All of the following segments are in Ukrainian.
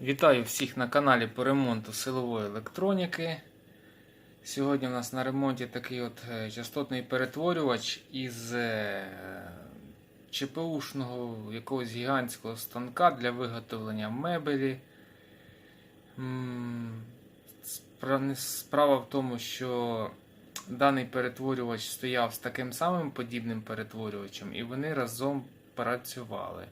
Вітаю всіх на каналі по ремонту силової електроніки. Сьогодні у нас на ремонті такий от е, частотний перетворювач із е, ЧПУшного якогось гігантського станка для виготовлення мебелі. Справа в тому, що даний перетворювач стояв з таким самим подібним перетворювачем, і вони разом працювали.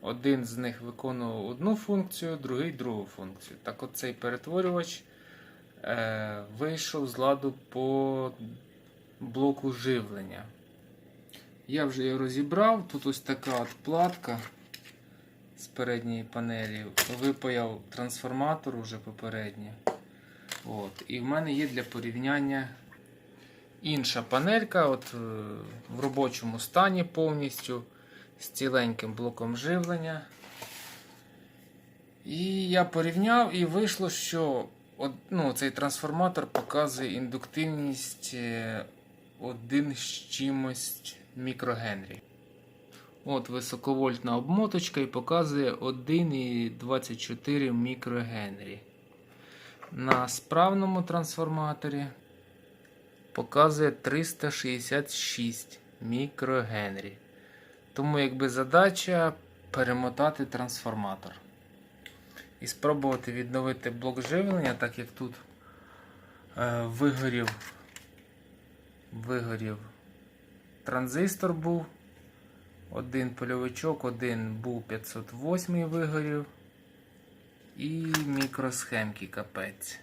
Один з них виконував одну функцію, другий другу функцію. Так от цей перетворювач е, вийшов з ладу по блоку живлення. Я вже його розібрав. Тут ось така от платка з передньої панелі. Випаяв трансформатор уже попередньо. От. І в мене є для порівняння інша панелька от, е, в робочому стані повністю з ціленьким блоком живлення. І я порівняв і вийшло, що ну, цей трансформатор показує індуктивність е, 1 з чимось мікрогенрі. От високовольтна обмоточка і показує 1,24 мікрогенрі. На справному трансформаторі показує 366 мікрогенрі. Тому якби задача перемотати трансформатор. І спробувати відновити блок живлення, так як тут е, вигорів, вигорів транзистор був. Один польовичок, один був 508 вигорів. І мікросхемки капець.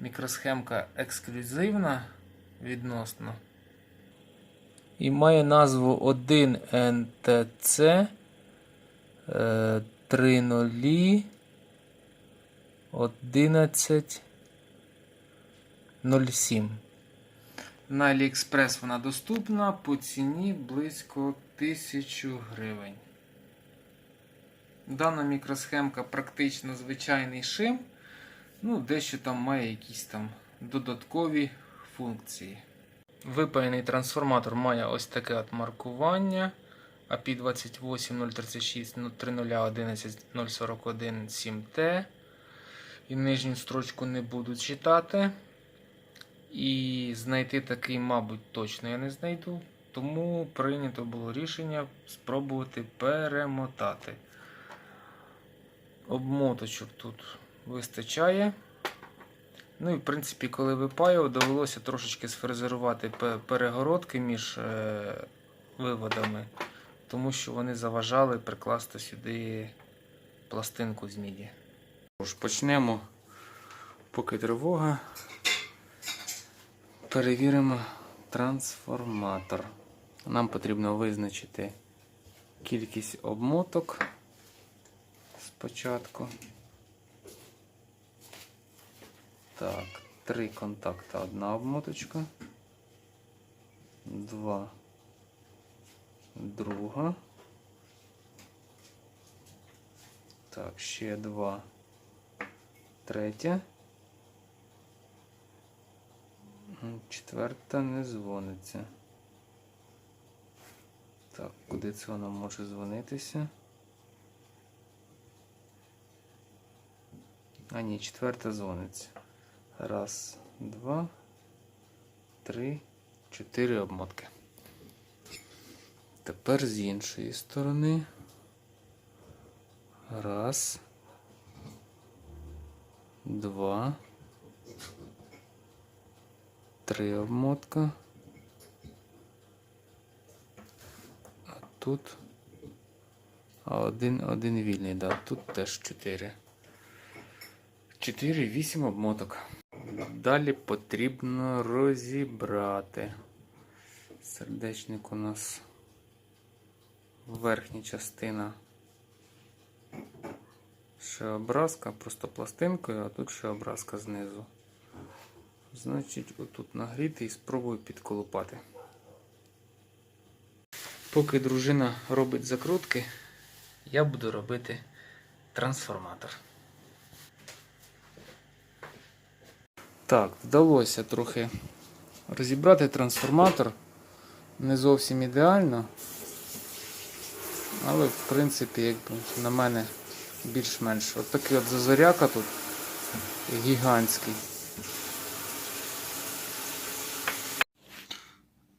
Мікросхемка ексклюзивна відносно. І має назву 1NTC 30 1107. На AliExpress вона доступна по ціні близько 1000 гривень. Дана мікросхемка практично звичайний шим. Ну, дещо там має якісь там додаткові функції. Випаяний трансформатор має ось таке от маркування. API 28036 3011 7T. І нижню строчку не буду читати. І знайти такий, мабуть, точно я не знайду. Тому прийнято було рішення спробувати перемотати. Обмоточок тут вистачає. Ну і в принципі, коли випаював, довелося трошечки сфрезерувати перегородки між е, виводами, тому що вони заважали прикласти сюди пластинку з міді. Тож, почнемо, поки тривога. Перевіримо трансформатор. Нам потрібно визначити кількість обмоток спочатку. Так, три контакта, одна обмоточка. Два. Друга. Так, ще два. Третя. Четверта не дзвониться. Так, куди це вона може дзвонитися? А ні, четверта дзвониться. Раз, два, три, чотири обмотки. Тепер з іншої сторони. Раз. Два. Три обмотка. А тут. А один, один вільний, да. Тут теж чотири. 4, 8 обмоток. Далі потрібно розібрати. Сердечник у нас верхня частина шеобразка, просто пластинкою, а тут шеобразка знизу. Значить, отут нагріти і спробую підколупати. Поки дружина робить закрутки, я буду робити трансформатор. Так, вдалося трохи розібрати трансформатор. Не зовсім ідеально. Але в принципі, як на мене, більш-менш. От такий от зазоряка тут гігантський.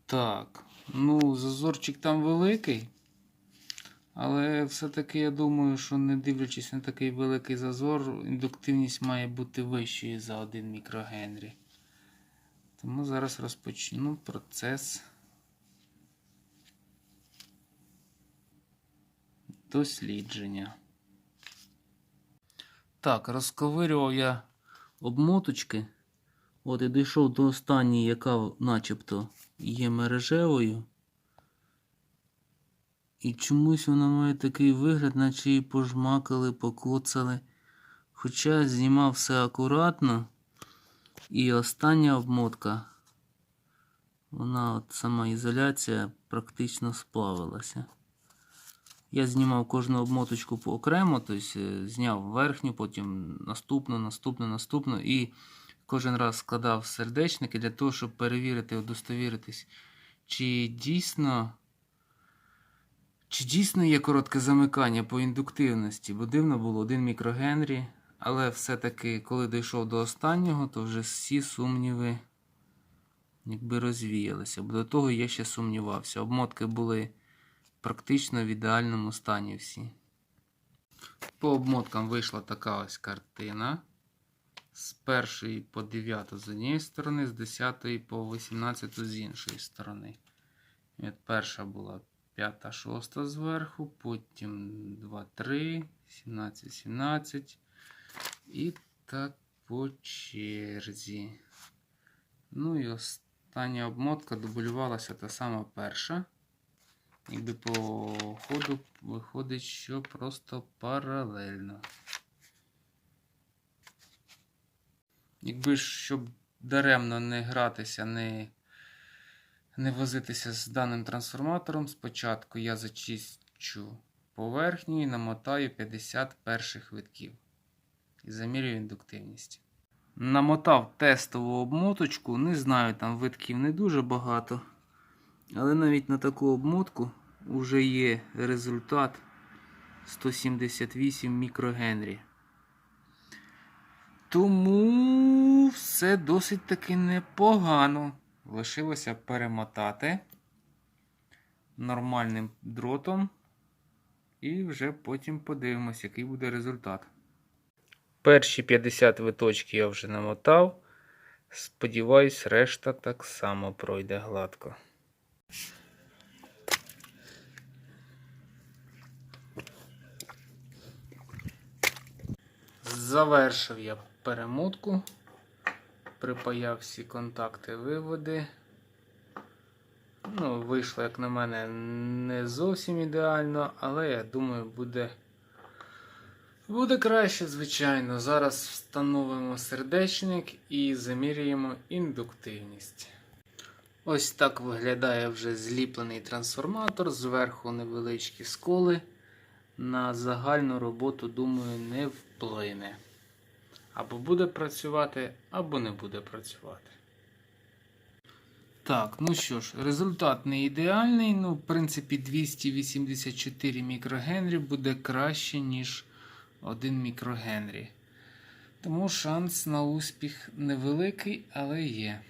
Так, ну, зазорчик там великий. Але все-таки я думаю, що не дивлячись на такий великий зазор, індуктивність має бути вищою за 1 мікрогенрі. Тому зараз розпочну процес дослідження. Так, розковирював я обмоточки. От і дійшов до останньої, яка начебто є мережевою. І чомусь вона має такий вигляд, наче її пожмакали, покоцали. Хоча знімав все акуратно. І остання обмотка, вона от сама ізоляція практично сплавилася. Я знімав кожну обмоточку окремо, тобто е, зняв верхню, потім наступну, наступну, наступну. І кожен раз складав сердечники для того, щоб перевірити, удостовіритись, чи дійсно. Чи дійсно є коротке замикання по індуктивності? Бо дивно було 1 мікрогенрі, але все-таки, коли дійшов до останнього, то вже всі сумніви якби розвіялися. Бо до того я ще сумнівався. Обмотки були практично в ідеальному стані всі. По обмоткам вийшла така ось картина. З першої по 9 з однієї сторони, з 10 по 18 з іншої сторони. От перша була 5, 6 зверху, потім 2, 3, 17, 17. І так по черзі. Ну і остання обмотка дублювалася та сама перша. Якби по ходу виходить, що просто паралельно. Якби ж, щоб даремно не гратися, не, не возитися з даним трансформатором, спочатку я зачищу поверхню і намотаю 50 перших витків. І замірюю індуктивність. Намотав тестову обмоточку, не знаю, там витків не дуже багато. Але навіть на таку обмотку вже є результат 178 мікрогенрі. Тому все досить таки непогано. Лишилося перемотати нормальним дротом. І вже потім подивимось, який буде результат. Перші 50 виточки я вже намотав. Сподіваюсь, решта так само пройде гладко. Завершив я перемотку, припаяв всі контакти виводи. Ну, вийшло, як на мене, не зовсім ідеально, але я думаю, буде, буде краще, звичайно. Зараз встановимо сердечник і заміряємо індуктивність. Ось так виглядає вже зліплений трансформатор, зверху невеличкі сколи. На загальну роботу, думаю, не вплине. Або буде працювати, або не буде працювати. Так, ну що ж, результат не ідеальний. Ну, в принципі, 284 мікрогенрі буде краще, ніж 1 мікрогенрі. Тому шанс на успіх невеликий, але є.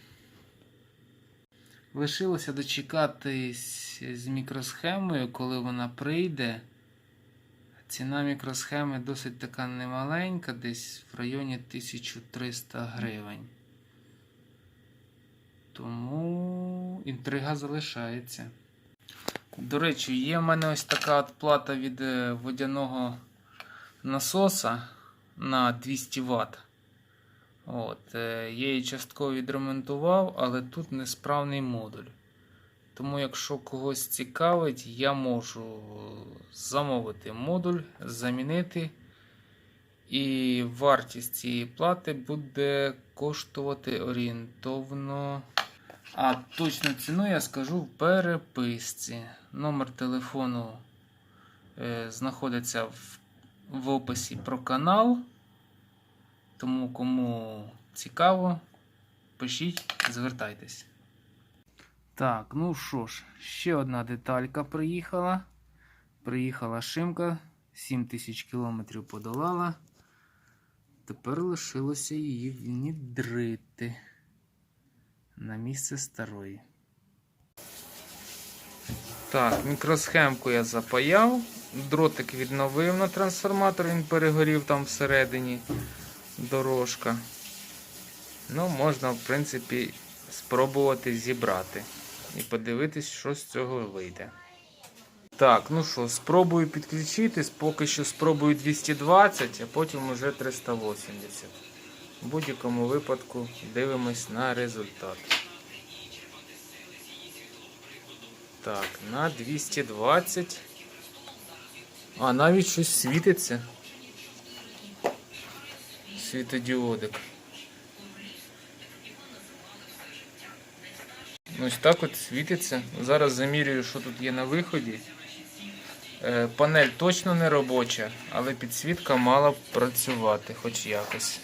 Лишилося дочекатись з мікросхемою, коли вона прийде. Ціна мікросхеми досить така немаленька, десь в районі 1300 гривень. Тому інтрига залишається. До речі, є в мене ось така плата від е, водяного насоса на 200 Вт. От, е, я її частково відремонтував, але тут несправний модуль. Тому, якщо когось цікавить, я можу замовити модуль, замінити. І вартість цієї плати буде коштувати орієнтовно. А точну ціну я скажу в переписці. Номер телефону е, знаходиться в, в описі про канал. Тому кому цікаво, пишіть, звертайтесь. Так, ну що ж, ще одна деталька приїхала. Приїхала шимка 7 тисяч кілометрів подолала. Тепер лишилося її внідрити на місце старої. Так, мікросхемку я запаяв. Дротик відновив на трансформатор, він перегорів там всередині дорожка. Ну, можна, в принципі, спробувати зібрати і подивитись, що з цього вийде. Так, ну що, спробую підключитись, поки що спробую 220, а потім уже 380. В будь-якому випадку дивимось на результат. Так, на 220. А, навіть щось світиться. Світодіодик. Ось так от світиться. Зараз замірюю, що тут є на виході. Е, Панель точно не робоча, але підсвітка мала б працювати хоч якось.